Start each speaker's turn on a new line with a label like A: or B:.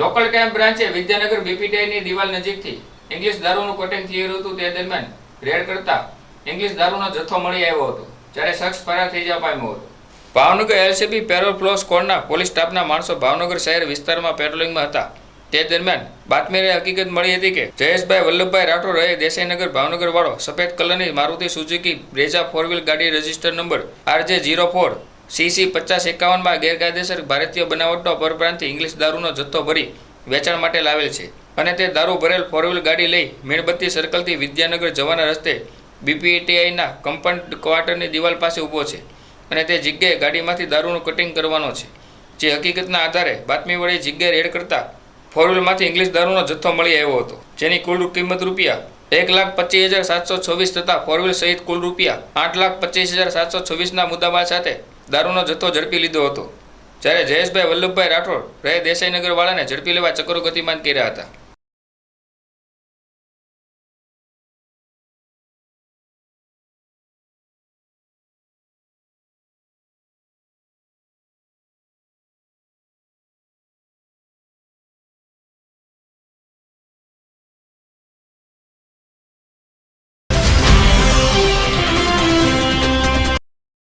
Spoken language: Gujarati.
A: લોકલ ક્રાઇમ બ્રાન્ચે વિદ્યાનગર બીપીટીઆઈની દિવાલ નજીકથી ઇંગ્લિશ દારૂનું કોટેન થઈ રહ્યું હતું તે દરમિયાન રેડ કરતા ઇંગ્લિશ દારૂનો જથ્થો મળી આવ્યો હતો, જ્યારે શખ્સ ફરાર થઈ જવા પામ્યો હતો. ભાવનગર એલસીબી પેરોલ ફ્લોસ કોડના પોલીસ સ્ટાફના માણસો ભાવનગર શહેર વિસ્તારમાં પેટ્રોલિંગમાં હતા. તે દરમિયાન બાતમીને હકીકત મળી હતી કે જયેશભાઈ વલ્લભભાઈ રાઠોડ રહે દેસાઈનગર ભાવનગર વાળો સફેદ કલરની Maruti Suzuki Brezza four wheel ગાડી register number RJ zero four CC પચાસ એકાવનમાં ગેરકાયદેસર ભારતીય બનાવટનો પરપ્રાંતિ ઇંગ્લિશ દારૂનો જથ્થો ભરી વેચાણ માટે લાવેલ છે અને તે દારૂ ભરેલ ફોર વ્હીલ ગાડી લઈ મીણબત્તી સર્કલથી વિદ્યાનગર જવાના રસ્તે બીપીટીઆઈના કમ્પાઉન્ડ ક્વાર્ટરની દિવાલ પાસે ઊભો છે અને તે જગ્યાએ ગાડીમાંથી દારૂનું કટિંગ કરવાનો છે. જે હકીકતના આધારે બાતમી વડે જગ્યાએ રેડ કરતા ફોર વ્હીલમાંથી ઇંગ્લિશ દારૂનો જથ્થો મળી આવ્યો હતો. જેની કુલ કિંમત રૂપિયા એક લાખ પચીસ હજાર સાતસો છવ્વીસ તથા ફોર વ્હીલ સહિત કુલ રૂપિયા આઠ લાખ પચીસ હજાર સાતસો છવ્વીસના મુદ્દામાલ સાથે દારૂનો જથ્થો ઝડપી લીધો હતો. જ્યારે જયેશભાઈ, વલ્લભભાઈ રાઠોડ રહે દેસાઈનગરવાળાને ઝડપી લેવા ચક્રો ગતિમાન કર્યા હતા.